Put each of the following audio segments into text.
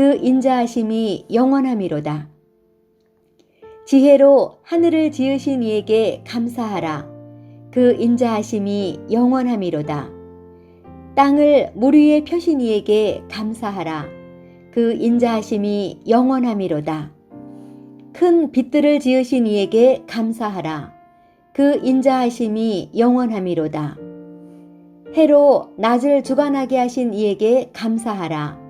그 인자하심이 영원함이로다. 지혜로 하늘을 지으신 이에게 감사하라. 그 인자하심이 영원함이로다. 땅을 물 위에 펴신 이에게 감사하라. 그 인자하심이 영원함이로다. 큰 빛들을 지으신 이에게 감사하라. 그 인자하심이 영원함이로다. 해로 낮을 주관하게 하신 이에게 감사하라.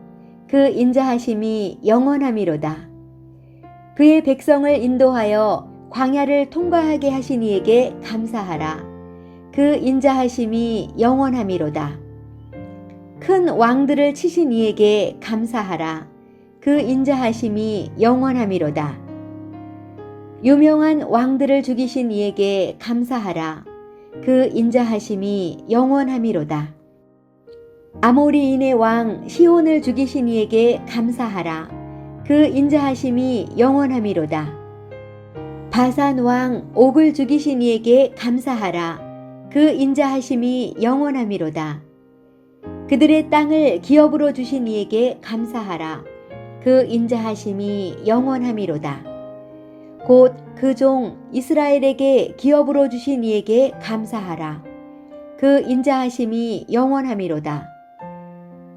그 인자하심이 영원함이로다. 그의 백성을 인도하여 광야를 통과하게 하신 이에게 감사하라. 그 인자하심이 영원함이로다. 큰 왕들을 치신 이에게 감사하라. 그 인자하심이 영원함이로다. 유명한 왕들을 죽이신 이에게 감사하라. 그 인자하심이 영원함이로다. 아모리인의 왕 시온을 죽이신 이에게 감사하라. 그 인자하심이 영원함이로다. 바산 왕 옥을 죽이신 이에게 감사하라. 그 인자하심이 영원함이로다. 그들의 땅을 기업으로 주신 이에게 감사하라. 그 인자하심이 영원함이로다. 곧 그 종 이스라엘에게 기업으로 주신 이에게 감사하라. 그 인자하심이 영원함이로다.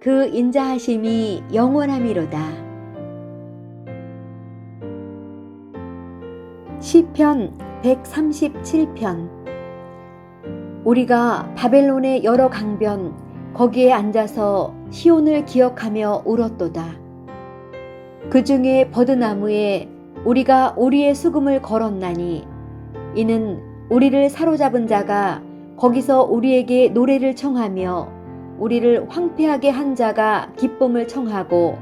그 인자하심이 영원함이로다. 시편 137편 우리가 바벨론의 여러 강변 거기에 앉아서 시온을 기억하며 울었도다. 그 중에 버드나무에 우리가 우리의 수금을 걸었나니 이는 우리를 사로잡은 자가 거기서 우리에게 노래를 청하며 우리를 황폐하게 한 자가 기쁨을 청하고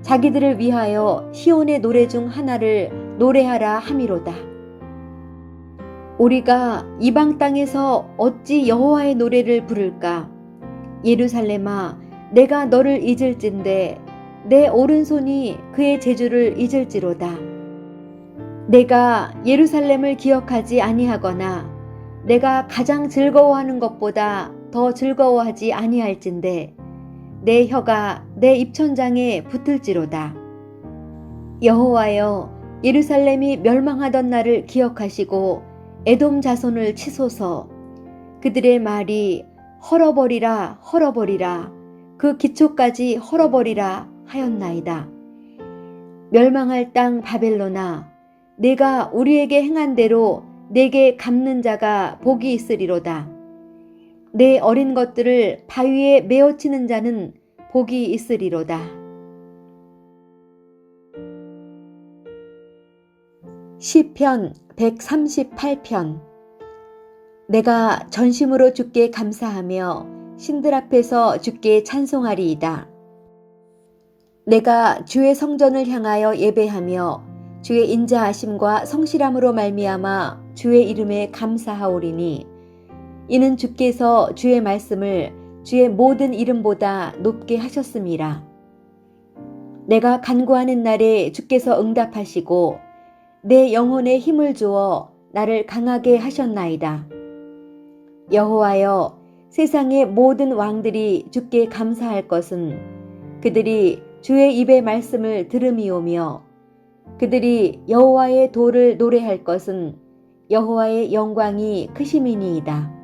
자기들을 위하여 시온의 노래 중 하나를 노래하라 함이로다. 우리가 이방 땅에서 어찌 여호와의 노래를 부를까? 예루살렘아, 내가 너를 잊을진데 내 오른손이 그의 제주를 잊을지로다. 내가 예루살렘을 기억하지 아니하거나 내가 가장 즐거워하는 것보다 더 즐거워하지 아니할진데 내 혀가 내 입천장에 붙을지로다. 여호와여 예루살렘이 멸망하던 날을 기억하시고 에돔 자손을 치소서 그들의 말이 헐어버리라 헐어버리라 그 기초까지 헐어버리라 하였나이다. 멸망할 땅 바벨로나 내가 우리에게 행한 대로 내게 갚는 자가 복이 있으리로다. 내 어린 것들을 바위에 메어치는 자는 복이 있으리로다. 시편 138편 내가 전심으로 주께 감사하며 신들 앞에서 주께 찬송하리이다. 내가 주의 성전을 향하여 예배하며 주의 인자하심과 성실함으로 말미암아 주의 이름에 감사하오리니 이는 주께서 주의 말씀을 주의 모든 이름보다 높게 하셨음이라. 내가 간구하는 날에 주께서 응답하시고 내 영혼에 힘을 주어 나를 강하게 하셨나이다. 여호와여 세상의 모든 왕들이 주께 감사할 것은 그들이 주의 입의 말씀을 들음이오며 그들이 여호와의 도를 노래할 것은 여호와의 영광이 크심이니이다.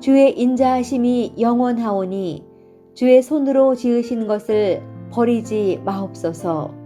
주의 인자하심이 영원하오니 주의 손으로 지으신 것을 버리지 마옵소서.